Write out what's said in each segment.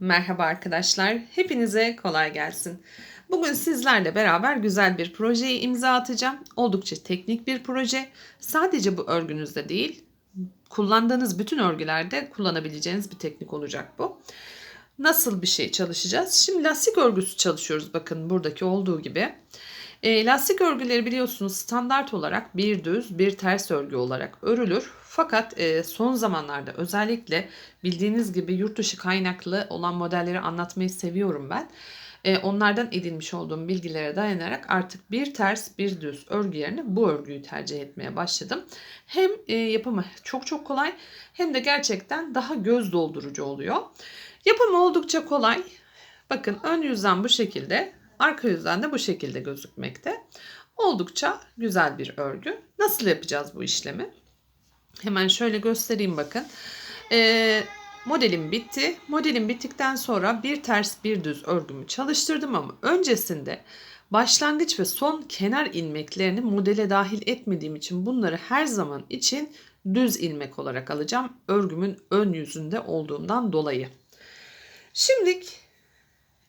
Merhaba arkadaşlar. Hepinize kolay gelsin. Bugün sizlerle beraber güzel bir projeye imza atacağım. Oldukça teknik bir proje. Sadece bu örgünüzde değil, kullandığınız bütün örgülerde kullanabileceğiniz bir teknik olacak bu. Nasıl bir şey çalışacağız? Şimdi lastik örgüsü çalışıyoruz bakın buradaki olduğu gibi. E, lastik örgüleri biliyorsunuz standart olarak bir düz bir ters örgü olarak örülür. Fakat e, son zamanlarda özellikle bildiğiniz gibi yurt dışı kaynaklı olan modelleri anlatmayı seviyorum ben. E, onlardan edinmiş olduğum bilgilere dayanarak artık bir ters bir düz örgü yerine bu örgüyü tercih etmeye başladım. Hem e, yapımı çok çok kolay hem de gerçekten daha göz doldurucu oluyor. Yapımı oldukça kolay. Bakın ön yüzden bu şekilde, arka yüzden de bu şekilde gözükmekte. Oldukça güzel bir örgü. Nasıl yapacağız bu işlemi? Hemen şöyle göstereyim bakın. Ee, modelim bitti. Modelim bittikten sonra bir ters bir düz örgümü çalıştırdım ama öncesinde başlangıç ve son kenar ilmeklerini modele dahil etmediğim için bunları her zaman için düz ilmek olarak alacağım. Örgümün ön yüzünde olduğundan dolayı. Şimdilik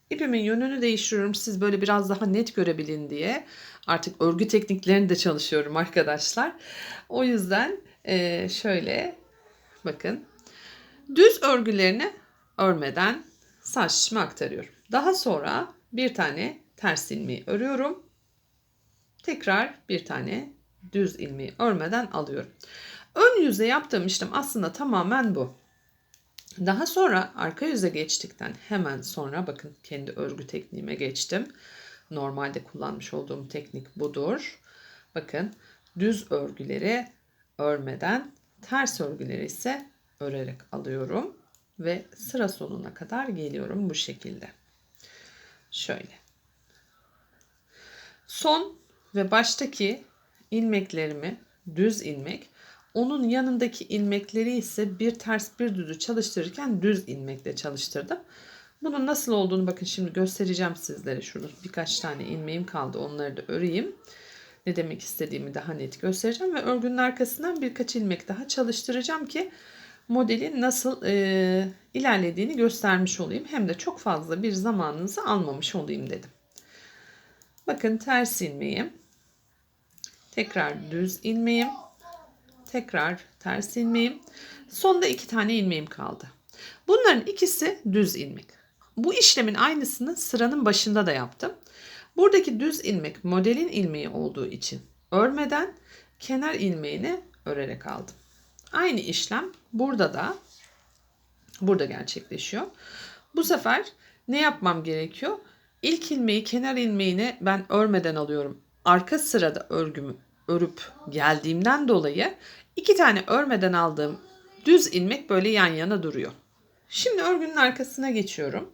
ipimin yönünü değiştiriyorum. Siz böyle biraz daha net görebilin diye. Artık örgü tekniklerini de çalışıyorum arkadaşlar. O yüzden e, şöyle bakın. Düz örgülerini örmeden saç şişime aktarıyorum. Daha sonra bir tane ters ilmeği örüyorum. Tekrar bir tane düz ilmeği örmeden alıyorum. Ön yüze yaptığım işlem aslında tamamen bu. Daha sonra arka yüze geçtikten hemen sonra bakın kendi örgü tekniğime geçtim. Normalde kullanmış olduğum teknik budur. Bakın düz örgüleri örmeden ters örgüleri ise örerek alıyorum ve sıra sonuna kadar geliyorum bu şekilde. Şöyle. Son ve baştaki ilmeklerimi düz ilmek onun yanındaki ilmekleri ise bir ters bir düzü çalıştırırken düz ilmekle çalıştırdım. Bunun nasıl olduğunu bakın şimdi göstereceğim sizlere. Şurada birkaç tane ilmeğim kaldı. Onları da öreyim. Ne demek istediğimi daha net göstereceğim. Ve örgünün arkasından birkaç ilmek daha çalıştıracağım ki modelin nasıl e, ilerlediğini göstermiş olayım. Hem de çok fazla bir zamanınızı almamış olayım dedim. Bakın ters ilmeğim. Tekrar düz ilmeğim tekrar ters ilmeğim. Sonda iki tane ilmeğim kaldı. Bunların ikisi düz ilmek. Bu işlemin aynısını sıranın başında da yaptım. Buradaki düz ilmek modelin ilmeği olduğu için örmeden kenar ilmeğini örerek aldım. Aynı işlem burada da burada gerçekleşiyor. Bu sefer ne yapmam gerekiyor? İlk ilmeği kenar ilmeğini ben örmeden alıyorum. Arka sırada örgümü örüp geldiğimden dolayı iki tane örmeden aldığım düz ilmek böyle yan yana duruyor. Şimdi örgünün arkasına geçiyorum.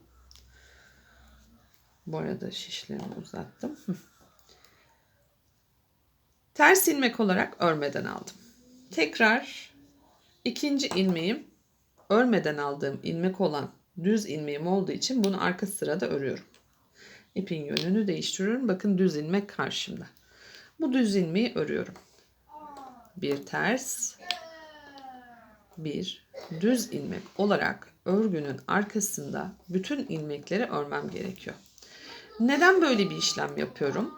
Bu arada şişlerimi uzattım. Ters ilmek olarak örmeden aldım. Tekrar ikinci ilmeğim örmeden aldığım ilmek olan düz ilmeğim olduğu için bunu arka sırada örüyorum. İpin yönünü değiştiriyorum. Bakın düz ilmek karşımda. Bu düz ilmeği örüyorum. Bir ters, bir düz ilmek olarak örgünün arkasında bütün ilmekleri örmem gerekiyor. Neden böyle bir işlem yapıyorum?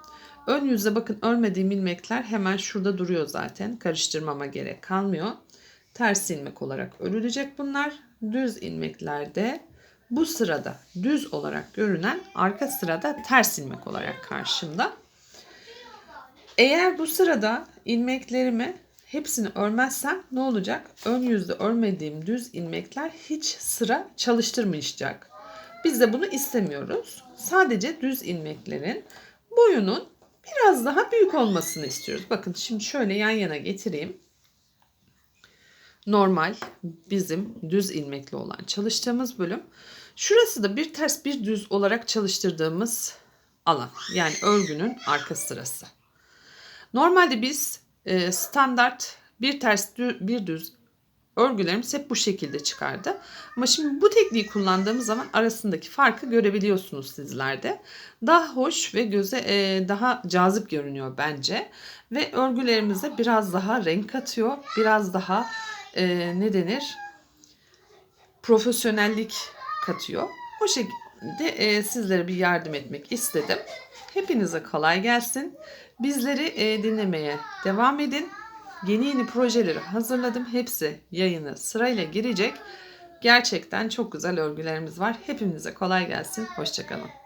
Ön yüzde bakın örmediğim ilmekler hemen şurada duruyor zaten. Karıştırmama gerek kalmıyor. Ters ilmek olarak örülecek bunlar. Düz ilmeklerde bu sırada düz olarak görünen arka sırada ters ilmek olarak karşımda. Eğer bu sırada ilmeklerimi hepsini örmezsem ne olacak? Ön yüzde örmediğim düz ilmekler hiç sıra çalıştırmayacak. Biz de bunu istemiyoruz. Sadece düz ilmeklerin boyunun biraz daha büyük olmasını istiyoruz. Bakın şimdi şöyle yan yana getireyim. Normal bizim düz ilmekli olan çalıştığımız bölüm. Şurası da bir ters bir düz olarak çalıştırdığımız alan. Yani örgünün arka sırası. Normalde biz e, standart bir ters bir düz örgülerimiz hep bu şekilde çıkardı. Ama şimdi bu tekniği kullandığımız zaman arasındaki farkı görebiliyorsunuz sizlerde. Daha hoş ve göze e, daha cazip görünüyor bence. Ve örgülerimize biraz daha renk katıyor. Biraz daha e, ne denir? Profesyonellik katıyor. O şekilde e, sizlere bir yardım etmek istedim. Hepinize kolay gelsin. Bizleri e, dinlemeye devam edin. Yeni yeni projeleri hazırladım. Hepsi yayına sırayla girecek. Gerçekten çok güzel örgülerimiz var. Hepinize kolay gelsin. Hoşçakalın.